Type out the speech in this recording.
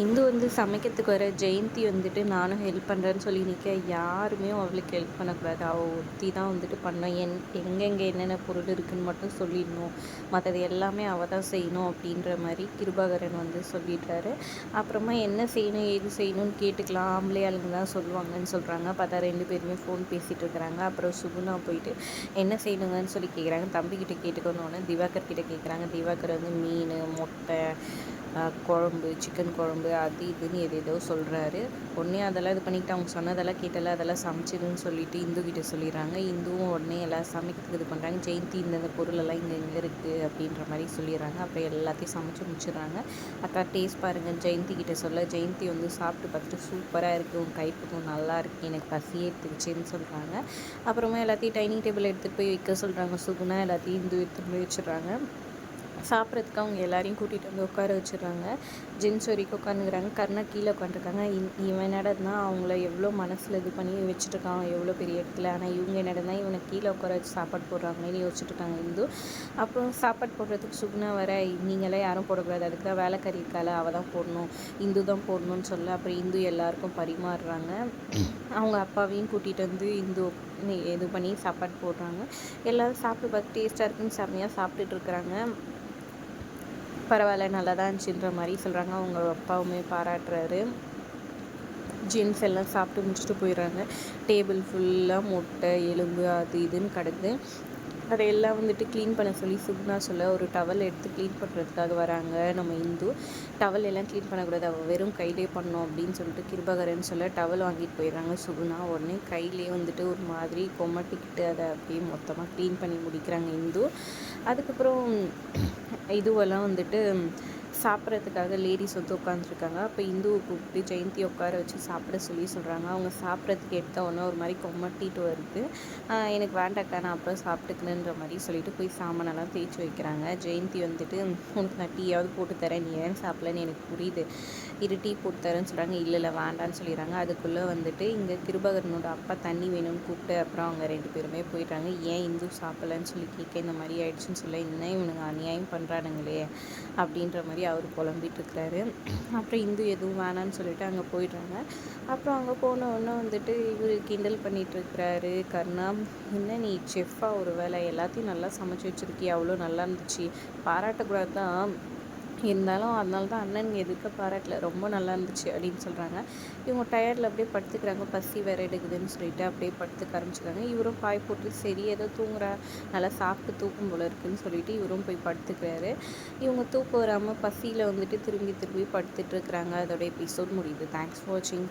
இந்து வந்து சமைக்கிறதுக்கு வர ஜெயந்தி வந்துட்டு நானும் ஹெல்ப் பண்ணுறேன்னு சொல்லி நிற்க யாருமே அவளுக்கு ஹெல்ப் பண்ணக்கூடாது. அவள் ஒருத்தி தான் வந்துட்டு பண்ணோம் என் எங்கெங்கே என்னென்ன பொருள் இருக்குதுன்னு மட்டும் சொல்லிடணும். மற்றது எல்லாமே அவள் தான் செய்யணும் அப்படின்ற மாதிரி கிருபாகரன் வந்து சொல்லிடுறாரு. அப்புறமா என்ன செய்யணும் ஏது செய்யணும்னு கேட்டுக்கலாம். ஆம்பளை ஆளுங்க தான் சொல்லுவாங்கன்னு சொல்கிறாங்க பார்த்தா ரெண்டு பேருமே ஃபோன் பேசிகிட்டு இருக்கிறாங்க. அப்புறம் சுகுணா போயிட்டு என்ன செய்யணுங்கன்னு சொல்லி கேட்குறாங்க தம்பிக்கிட்ட கேட்டுக்கணுன்னு திவாகர் கிட்ட கேட்குறாங்க திவாகர் வந்து மீன் முட்டை குழம்பு சிக்கன் குழம்பு அது இதுன்னு எது ஏதோ சொல்கிறாரு உடனே அதெல்லாம் இது பண்ணிக்கிட்டு அவங்க சொன்னதெல்லாம் கேட்டல அதெல்லாம் சமைச்சிடுன்னு சொல்லிட்டு இந்து கிட்ட சொல்லிடுறாங்க. இந்துவும் உடனே எல்லாம் சமைக்கிறதுக்கு இது பண்ணுறாங்க ஜெயந்தி இந்தந்த பொருளெல்லாம் இங்கே இங்கே இருக்குது அப்படின்ற மாதிரி சொல்லிடுறாங்க. அப்புறம் எல்லாத்தையும் சமைச்சு முடிச்சிடுறாங்க. அக்கா டேஸ்ட் பாருங்கள் ஜெயந்தி கிட்ட சொல்ல ஜெயந்தி வந்து சாப்பிட்டு பார்த்துட்டு சூப்பராக இருக்குது உன் கைப்புக்கும் நல்லா இருக்குது எனக்கு பசியே எடுத்துக்கிச்சுன்னு சொல்கிறாங்க அப்புறமா எல்லாத்தையும் டைனிங் டேபிள் எடுத்துகிட்டு போய் வைக்க சொல்கிறாங்க சுகுனா எல்லாத்தையும் இந்து எடுத்துகிட்டு போய் வச்சிடுறாங்க. சாப்பிட்றதுக்கு அவங்க எல்லாரையும் கூட்டிகிட்டு வந்து உட்கார வச்சிடுறாங்க. ஜென்ஸ் வரைக்கும் உட்காந்துக்கிறாங்க கர்ணா கீழே உட்காந்துருக்காங்க இவன் என்னடனா அவங்கள எவ்வளோ மனசில் இது பண்ணி வச்சுட்ருக்கான் எவ்வளோ பெரிய இடத்துல. ஆனால் இவங்க என்னடனா இவனை கீழே உட்கார வச்சு சாப்பாடு போடுறாங்கன்னு யோசிச்சுட்ருக்காங்க இந்து. அப்புறம் சாப்பாடு போடுறதுக்கு சுகுணா வர நீங்களாம் யாரும் போடக்கூடாது. அதுக்கு தான் வேலைக்காரி இருக்கால அவள் தான் போடணும். இந்து தான் போடணும்னு சொல்ல. அப்புறம் இந்து எல்லாருக்கும் பரிமாறுறாங்க. அவங்க அப்பாவையும் கூட்டிகிட்டு வந்து இந்து இது பண்ணி சாப்பாடு போடுறாங்க. எல்லோரும் சாப்பிட்டு பார்த்து டேஸ்ட்டாக இருக்குன்னு செம்மையாக சாப்பிட்டுட்டு இருக்கிறாங்க பரவாயில்ல நல்லா தான் இருந்துச்சுன்ற மாதிரி சொல்கிறாங்க அவங்க அப்பாவுமே பாராட்டுறாரு. ஜென்ஸ் எல்லாம் சாப்பிட்டு முடிச்சுட்டு போயிடுறாங்க. டேபிள் ஃபுல்லாக முட்டை எலும்பு அது இதுன்னு கிடக்குது அதையெல்லாம் வந்துட்டு க்ளீன் பண்ண சொல்லி சுக்னா சொல்ல ஒரு டவல் எடுத்து க்ளீன் பண்ணுறதுக்காக வராங்க நம்ம இந்து. டவல் எல்லாம் க்ளீன் பண்ணக்கூடாது. அவள் வெறும் கையிலே பண்ணோம் அப்படின்னு சொல்லிட்டு கிருபகரன் சொல்ல டவல் வாங்கிட்டு போயிடுறாங்க. சுகுணா உடனே கையிலே வந்துட்டு ஒரு மாதிரி கொமட்டிக்கிட்டு அதை அப்படியே மொத்தமாக க்ளீன் பண்ணி முடிக்கிறாங்க இந்து. அதுக்கப்புறம் இதுவெல்லாம் வந்துட்டு சாப்பிட்றதுக்காக லேடிஸ் வந்து உட்காந்துருக்காங்க அப்போ இந்துவை கூப்பிட்டு ஜெயந்தி உட்கார வச்சு சாப்பிட சொல்லி சொல்கிறாங்க அவங்க சாப்பிட்றதுக்கு எடுத்த உடனே ஒரு மாதிரி கொமட்டிட்டு வருது. எனக்கு வேண்டாக்கா நான் அப்புறம் சாப்பிட்டுக்கணுன்ற மாதிரி சொல்லிட்டு போய் சாமானெல்லாம் தேய்ச்சி வைக்கிறாங்க. ஜெயந்தி வந்துட்டு உனக்கு நான் டீயாவது போட்டு தரேன். நீ ஏன் சாப்பிடலன்னு எனக்கு புரியுது. இரு டீ போட்டு தரேன்னு சொல்கிறாங்க இல்லை இல்லை வேண்டான்னு சொல்லிடுறாங்க. அதுக்குள்ளே வந்துட்டு இங்கே கிருபகரனோட அப்பா தண்ணி வேணும்னு கூப்பிட்டு அப்புறம் அவங்க ரெண்டு பேருமே போயிட்டாங்க. ஏன் இந்து சாப்பிட்லன்னு சொல்லி கேட்க இந்த மாதிரி ஆயிடுச்சுன்னு சொல்ல இன்னும் இவனுங்க அநியாயம் பண்ணுறானுங்களே அப்படின்ற மாதிரி அவர் புலம்பிட்டு இருக்கிறாரு அப்புறம் இந்து எதுவும் வேணான்னு சொல்லிட்டு அங்கே போயிடுறாங்க. அப்புறம் அங்கே போன உடனே வந்துட்டு இவர் கிண்டல் பண்ணிகிட்டு இருக்கிறாரு. கர்ணா என்ன நீ செஃப்பாக ஒரு வேலை எல்லாத்தையும் நல்லா சமைச்சு வச்சுருக்கி அவ்வளோ நல்லா இருந்துச்சு. பாராட்டக்கூடாது தான் இருந்தாலும் அதனால தான் அண்ணன் எதுக்க பாராட்டல ரொம்ப நல்லா இருந்துச்சு அப்படின்னு சொல்கிறாங்க இவங்க டயர்டில் அப்படியே படுத்துக்கிறாங்க. பசி வேறு எடுக்குதுன்னு சொல்லிட்டு அப்படியே படுத்துக்க ஆரம்பிச்சுக்கிறாங்க இவரும் பாய் போட்டு சரி ஏதோ தூங்குறா நல்லா சாப்பிட்டு தூக்கும் போல இருக்குன்னு சொல்லிட்டு இவரும் போய் படுத்துக்கிறாரு. இவங்க தூக்கம் வராமல் பசியில் வந்துட்டு திரும்பி திரும்பி படுத்துட்டு இருக்கிறாங்க. அதோட எபிசோட் முடியுது. தேங்க்ஸ் ஃபார் வாட்சிங்